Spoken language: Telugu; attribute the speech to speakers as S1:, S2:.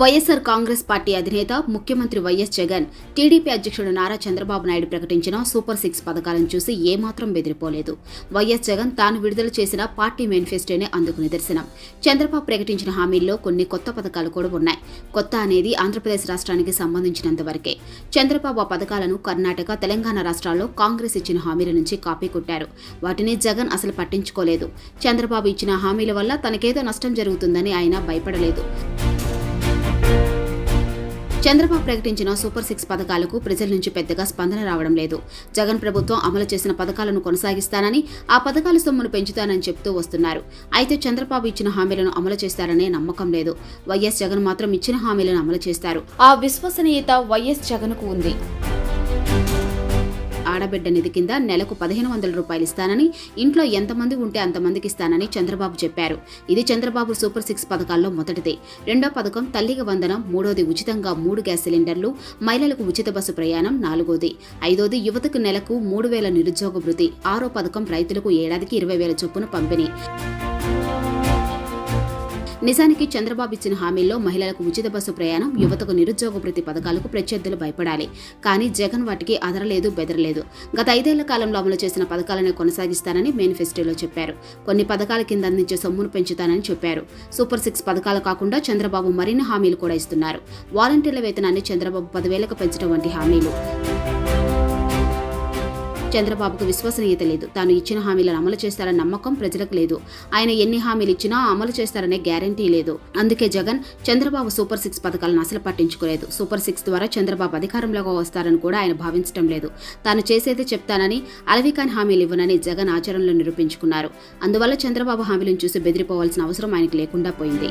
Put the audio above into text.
S1: వైఎస్సార్ కాంగ్రెస్ పార్టీ అధినేత ముఖ్యమంత్రి వైఎస్ జగన్ టీడీపీ అధ్యక్షుడు నారా చంద్రబాబు నాయుడు ప్రకటించిన సూపర్ సిక్స్ పథకాలను చూసి ఏమాత్రం బెదిరిపోలేదు. వైఎస్ జగన్ తాను విడుదల చేసిన పార్టీ మేనిఫెస్టోనే అందుకు నిదర్శనం. చంద్రబాబు ప్రకటించిన హామీల్లో కొన్ని కొత్త పథకాలు కూడా ఉన్నాయి. కొత్త అనేది ఆంధ్రప్రదేశ్ రాష్ట్రానికి సంబంధించినంత వరకే. చంద్రబాబు ఆ పథకాలను కర్ణాటక తెలంగాణ రాష్ట్రాల్లో కాంగ్రెస్ ఇచ్చిన హామీల నుంచి కాపీ కొట్టారు. వాటిని జగన్ అసలు పట్టించుకోలేదు. చంద్రబాబు ఇచ్చిన హామీల వల్ల తనకేదో నష్టం జరుగుతుందని ఆయన భయపడలేదు. చంద్రబాబు ప్రకటించిన సూపర్ సిక్స్ పథకాలకు ప్రజల నుంచి పెద్దగా స్పందన రావడం లేదు. జగన్ ప్రభుత్వం అమలు చేసిన పథకాలను కొనసాగిస్తానని ఆ పథకాల సొమ్మును పెంచుతానని చెప్తూ వస్తున్నారు. అయితే చంద్రబాబు ఇచ్చిన హామీలను అమలు చేస్తారనే నమ్మకం లేదు. వైఎస్ జగన్ మాత్రం ఇచ్చిన హామీలను అమలు చేస్తారు. ఆ విశ్వసనీయత వైఎస్ జగన్కు ఉంది. ఆడబిడ్డ నిధి కింద నెలకు పదిహేను వందల రూపాయలు ఇస్తానని ఇంట్లో ఎంతమంది ఉంటే అంతమందికి ఇస్తానని చంద్రబాబు చెప్పారు. ఇది చంద్రబాబు సూపర్ సిక్స్ పథకాల్లో మొదటిది. రెండో పథకం తల్లికి వందనం మూడోది ఉచితంగా మూడు గ్యాస్ సిలిండర్లు మహిళలకు ఉచిత బస్సు ప్రయాణం నాలుగోది. ఐదోది యువతకు నెలకు మూడు వేల నిరుద్యోగ వృద్ధి ఆరో పథకం రైతులకు ఏడాదికి ఇరవై వేల చొప్పున పంపిణీ. నిజానికి చంద్రబాబు ఇచ్చిన హామీల్లో మహిళలకు ఉచిత బస్సు ప్రయాణం యువతకు నిరుద్యోగ ప్రతి పథకాలకు ప్రత్యర్థులు భయపడాలి. కానీ జగన్ వాటికి అదరలేదు బెదరలేదు. గత ఐదేళ్ళ కాలంలో అమలు చేసిన పథకాలను కొనసాగిస్తానని మేనిఫెస్టోలో చెప్పారు. కొన్ని పథకాల కింద అందించే సొమ్మును పెంచుతానని చెప్పారు. సూపర్ సిక్స్ పథకాలు కాకుండా చంద్రబాబు మరిన్ని హామీలు కూడా ఇస్తున్నారు. వాలంటీర్ల వేతనాన్ని చంద్రబాబు పదివేలకు పెంచడం వంటి హామీలు. చంద్రబాబుకు విశ్వసనీయత లేదు. తాను ఇచ్చిన హామీలను అమలు చేస్తారన్న నమ్మకం ప్రజలకు లేదు. ఆయన ఎన్ని హామీలు ఇచ్చినా అమలు చేస్తారనే గ్యారంటీ లేదు. అందుకే జగన్ చంద్రబాబు సూపర్ సిక్స్ పథకాలను అసలు పట్టించుకోలేదు. సూపర్ సిక్స్ ద్వారా చంద్రబాబు అధికారంలోకి వస్తారని కూడా ఆయన భావించడం లేదు. తాను చేసేది చెప్తానని అలవికాని హామీలు ఇవ్వనని జగన్ ఆచరణలో నిరూపించుకున్నారు. అందువల్ల చంద్రబాబు హామీలను చూసి బెదిరిపోవాల్సిన అవసరం ఆయనకు లేకుండా పోయింది.